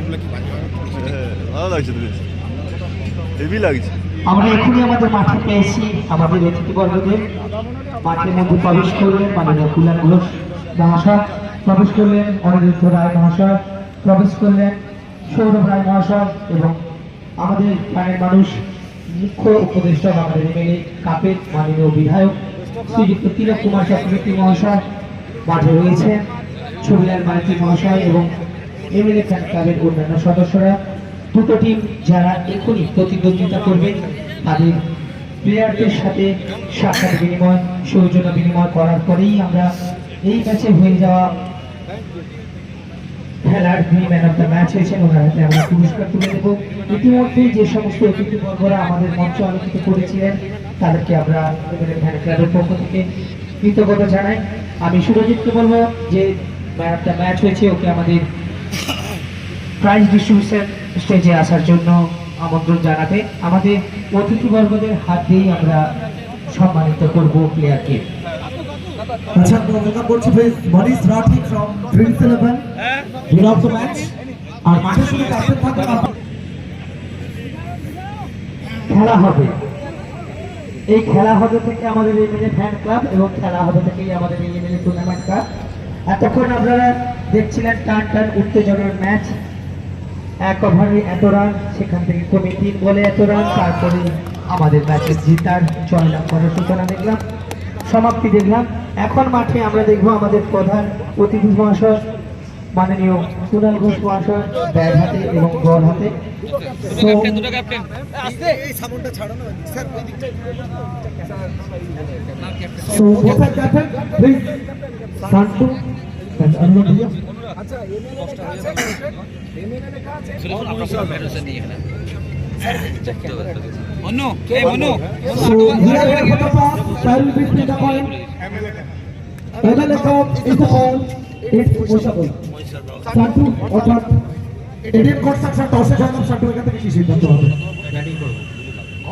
লাইটগুলো কি। হ্যাঁ, ভালো লাগছে তো হেভি লাগছে। আমরা এখনই আমাদের মাঠে পেয়েছি আমাদের অতিথিবর্গদের। মাঠের মধ্যে প্রবেশ করলেন মাননীয় কুলান ঘোষ মহাশয় প্রবেশ করলেন অনিরুদ্ধ রায় মহাশয় প্রবেশ করলেন সৌরভ রায় মহাশয় এবং আমাদের প্রাণের মানুষ মুখ্য উপদেষ্টা আমাদের এমএলএ কাপের মাননীয় বিধায়ক শ্রীযুক্ত তিলক কুমার চক্রবর্তী মহাশয় মাঠে রয়েছেন ছবিলাল মাইতি মহাশয় এবং এমএলএ ফ্যান ক্লাবের অন্যান্য সদস্যরা, দুটো টিম যারা এখনই প্রতিদ্বন্দ্বিতা করবে, তাদের প্লেয়ারদের সাথে সাক্ষাৎ বিনিময়, সৌজন্য বিনিময় করার পরেই আমরা এই ম্যাচে হয়ে যাওয়া খেলার যিনি ম্যান অফ দ্য ম্যাচ হয়েছেন ওনার হাতে আমরা পুরস্কার তুলে দেবো। ইতিমধ্যে যে সমস্ত অতিথিবর্গরা আমাদের মঞ্চ আলোকিত করেছিলেন, তাদেরকে আমরা ভ্যান ক্লাবের পক্ষ থেকে কৃতজ্ঞতা জানাই। আমি সুরজিৎকে বলব যে ম্যান অফ দ্য ম্যাচ হয়েছে, ওকে আমাদের প্রাইজ ডিস্ট্রিবিউশন স্টেজে আসার জন্য আমন্ত্রণ জানাতে আমাদের অতিথিবর্গদের হাত দিয়েই আমরা সম্মানিত করব প্লেয়ারকে। আচ্ছা আমরা ওয়েলকাম করছি Rathi from Dreams eleven of the match আর শুরু ক্যাপ্টেন থাকবেন খেলা হবে। এই খেলা হবে থেকে আমাদের এই মিলে ফ্যান ক্লাব এবং খেলা হবে থেকেই আমাদের এই মিলে টুর্নামেন্ট কাপ এতক্ষণ আপনারা দেখছিলেন টান টান উত্তেজনার ম্যাচ এক ওভারে এত রান সেখান থেকে কমে তিন বলে এত রান তারপরে আমাদের ম্যাচের জিতার জয়লাভ করার সূচনা দেখলাম সমাপ্তি দেখলাম এখন মাঠে আমরা দেখব আমাদের প্রধান অতিথি মহাশয় মাননীয় কুণাল ঘোষ মহাশয় ব্যাট হাতে এবং বল হাতে মনু সান্টু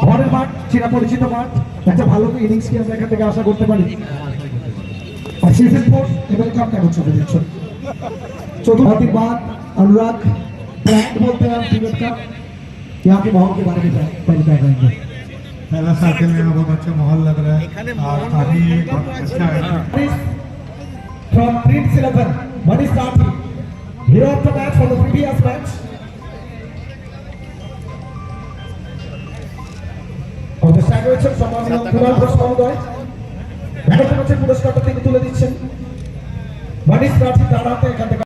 ঘরের মাঠ চিরা পরিচিত মাঠ একটা ভালো ইনিংস কি আমরা এখান থেকে আশা করতে পারি सीजन फोर लेवल का क्या कुछ देखो चौथा बाद अनुराग ब्रांड बोलते हैं हम टीम का यहाँ के माहौल के बारे में क्या पहले क्या कहेंगे पहला सर्कल में बहुत अच्छा माहौल लग रहा है और काफी बहुत अच्छा है from Prince Eleven Manish Rathi hero of the match for the previous match আমাদের সাথে রয়েছেন সম্মানীয় কুণাল ঘোষ মহোদয় ম্যাডাম হচ্ছে পুরস্কারটা তিনি তুলে দিচ্ছেন মানিস প্রার্থী তার এখান থেকে